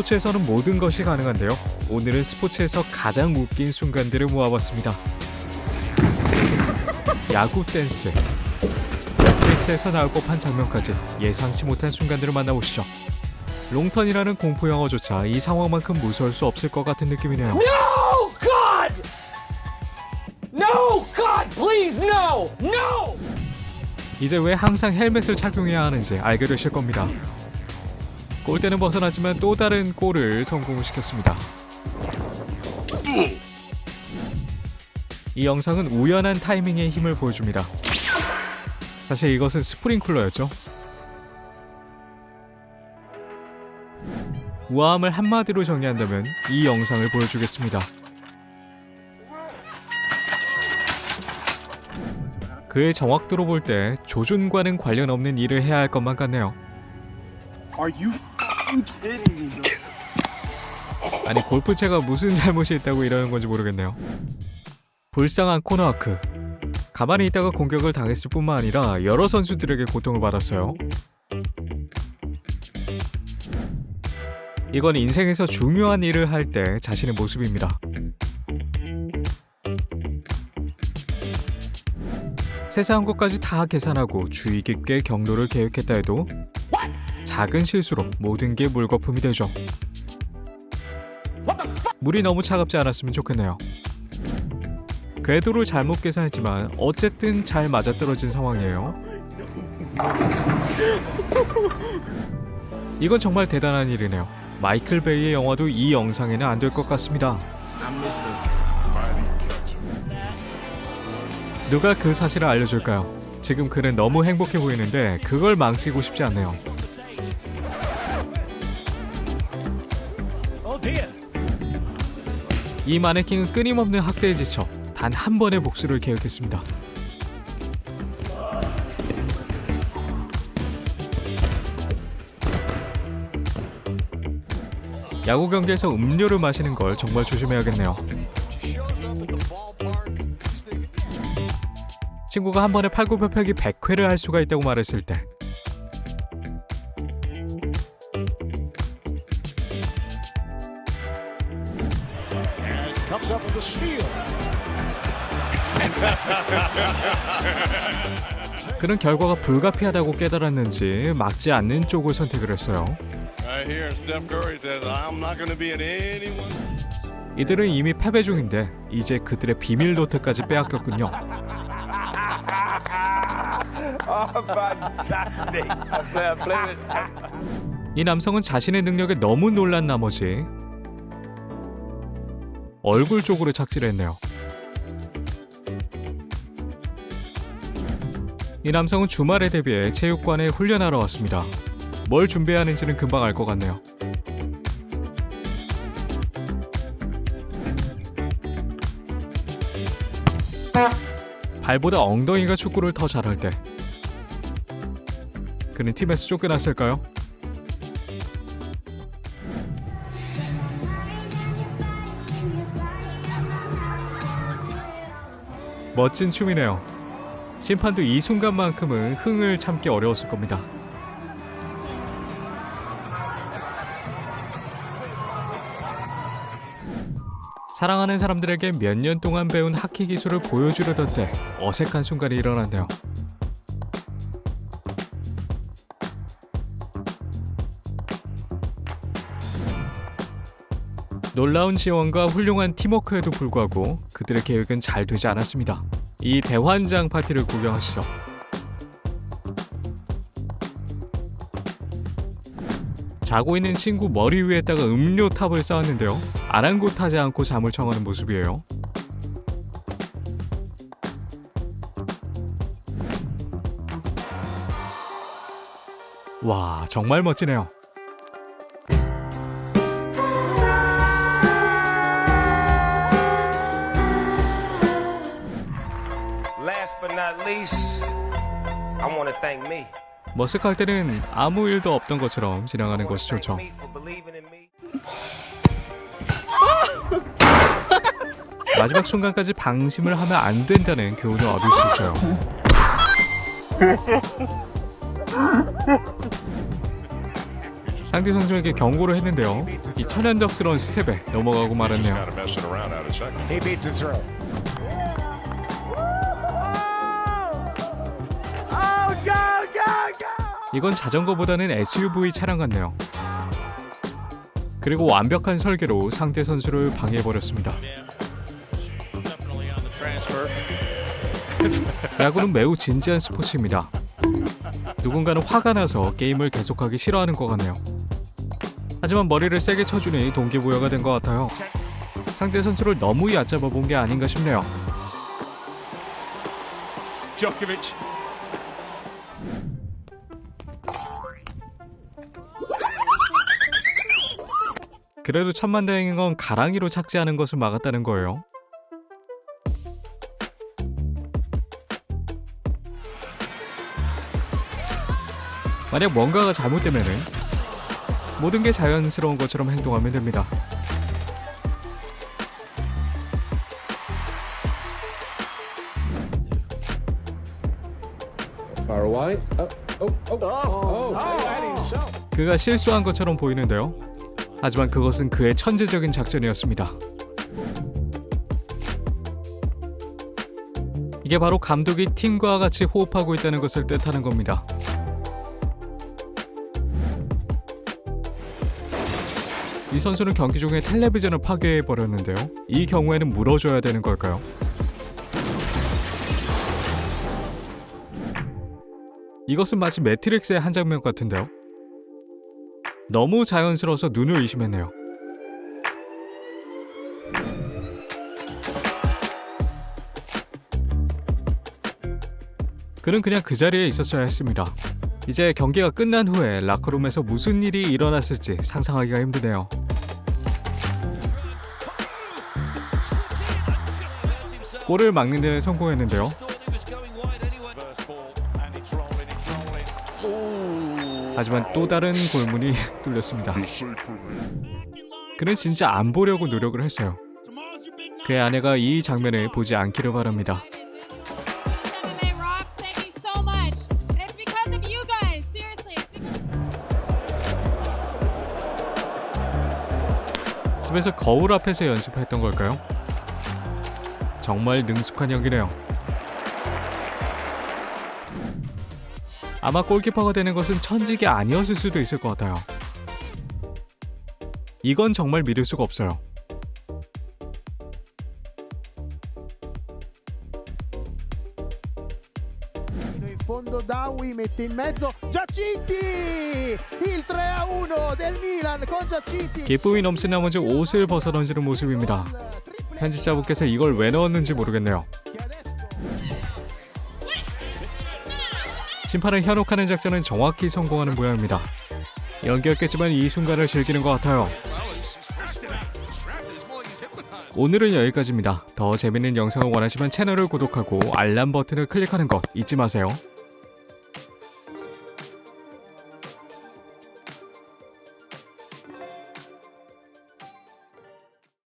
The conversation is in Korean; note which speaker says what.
Speaker 1: 스포츠에서는 모든 것이 가능한데요. 오늘은 스포츠에서 가장 웃긴 순간들을 모아봤습니다. 야구 댄스. 넷플릭스에서 나올 법한 장면까지 예상치 못한 순간들을 만나보시죠. 롱턴이라는 공포 영화조차 이 상황만큼 무서울 수 없을 것 같은 느낌이네요.
Speaker 2: No, God! No, God, please, no! No!
Speaker 1: 이제 왜 항상 헬멧을 착용해야 하는지 알게 되실 겁니다. 골대는 벗어나지만 또 다른 골을 성공시켰습니다. 이 영상은 우연한 타이밍의 힘을 보여줍니다. 사실 이것은 스프링쿨러였죠. 우아함을 한마디로 정의한다면 이 영상을 보여주겠습니다. 그의 정확도로 볼 때 조준과는 관련 없는 일을 해야 할 것만 같네요.
Speaker 3: Are you?
Speaker 1: 아니 골프채가 무슨 잘못이 있다고 이러는 건지 모르겠네요. 불쌍한 코너아크. 가만히 있다가 공격을 당했을 뿐만 아니라 여러 선수들에게 고통을 받았어요. 이건 인생에서 중요한 일을 할 때 자신의 모습입니다. 세세한 것까지 다 계산하고 주의 깊게 경로를 계획했다 해도 작은 실수로 모든 게 물거품이 되죠. 물이 너무 차갑지 않았으면 좋겠네요. 궤도를 잘못 계산했지만 어쨌든 잘 맞아떨어진 상황이에요. 이건 정말 대단한 일이네요. 마이클 베이의 영화도 이 영상에는 안 될 것 같습니다. 누가 그 사실을 알려줄까요? 지금 그는 너무 행복해 보이는데 그걸 망치고 싶지 않네요. 이 마네킹은 끊임없는 학대에 지쳐 단 한 번의 복수를 계획했습니다. 야구 경기에서 음료를 마시는 걸 정말 조심해야겠네요. 친구가 한 번에 팔굽혀펴기 100회를 할 수가 있다고 말했을 때
Speaker 2: the steal.
Speaker 1: 그는 결과가 불가피하다고 깨달았는지 막지 않는 쪽을 선택을 했어요.
Speaker 4: Right here, Steph Curry says, I'm not going to be in anyone.
Speaker 1: 이들은 이미 패배 중인데 이제 그들의 비밀 노트까지 빼앗겼군요. 이 남성은 자신의 능력에 너무 놀란 나머지 얼굴 쪽으로 착지했네요. 이 남성은 주말에 대비해 체육관에 훈련하러 왔습니다. 뭘 준비해야 하는지는 금방 알 것 같네요. 발보다 엉덩이가 축구를 더 잘할 때 그는 팀에서 쫓겨났을까요? 멋진 춤이네요. 심판도 이 순간만큼은 흥을 참기 어려웠을 겁니다. 사랑하는 사람들에게 몇 년 동안 배운 하키 기술을 보여주려던 때 어색한 순간이 일어났네요. 놀라운 지원과 훌륭한 팀워크에도 불구하고 그들의 계획은 잘 되지 않았습니다. 이 대환장 파티를 구경하시죠. 자고 있는 친구 머리 위에다가 음료 탑을 쌓았는데요. 아랑곳하지 않고 잠을 청하는 모습이에요. 와, 정말 멋지네요. 머쓱할 때는 아무 일도 없던 것처럼 지나가는 것이 좋죠. 마지막 순간까지 방심을 하면 안 된다는 교훈을 얻을 수 있어요. 상대 선수에게 경고를 했는데요. 이 천연덕스러운 스텝에 넘어가고 말았네요. 이건 자전거보다는 SUV 차량 같네요. 그리고 완벽한 설계로 상대 선수를 방해해버렸습니다. 야구는 매우 진지한 스포츠입니다. 누군가는 화가 나서 게임을 계속하기 싫어하는 것 같네요. 하지만 머리를 세게 쳐주니 동기부여가 된 것 같아요. 상대 선수를 너무 얕잡아 본 게 아닌가 싶네요. 그래도 천만다행인 건 가랑이로 착지하는 것을 막았다는 거예요. 만약 뭔가가 잘못되면은 모든 게 자연스러운 것처럼 행동하면 됩니다.
Speaker 2: Oh, oh, oh.
Speaker 1: 그가 실수한 것처럼 보이는데요. 하지만 그것은 그의 천재적인 작전이었습니다. 이게 바로 감독이 팀과 같이 호흡하고 있다는 것을 뜻하는 겁니다. 이 선수는 경기 중에 텔레비전을 파괴해 버렸는데요. 이 경우에는 물어줘야 되는 걸까요? 이것은 마치 매트릭스의 한 장면 같은데요. 너무 자연스러워서 눈을 의심했네요. 그는 그냥 그 자리에 있었어야 했습니다. 이제 경기가 끝난 후에 라커룸에서 무슨 일이 일어났을지 상상하기가 힘드네요. 골을 막는 데 성공했는데요. 하지만 또 다른 골문이 뚫렸습니다. 그는 진짜 안 보려고 노력을 했어요. 그의 아내가 이 장면을 보지 않기를 바랍니다. 집에서 거울 앞에서 연습했던 걸까요? 정말 능숙한 연기네요. 아마 골키퍼가 되는 것은 천직이 아니었을 수도 있을 것 같아요. 이건 정말 믿을 수가 없어요.
Speaker 5: fondo Dawi mette in mezzo Giacinti il 3 a 1 del Milan con Giacinti
Speaker 1: 기쁨이 넘친 나머지 옷을 벗어 던지는 모습입니다. 편집자분께서 이걸 왜 넣었는지 모르겠네요. 심판을 현혹하는 작전은 정확히 성공하는 모양입니다. 연기였겠지만 이 순간을 즐기는 것 같아요. 오늘은 여기까지입니다. 더 재밌는 영상을 원하시면 채널을 구독하고 알람 버튼을 클릭하는 것 잊지 마세요.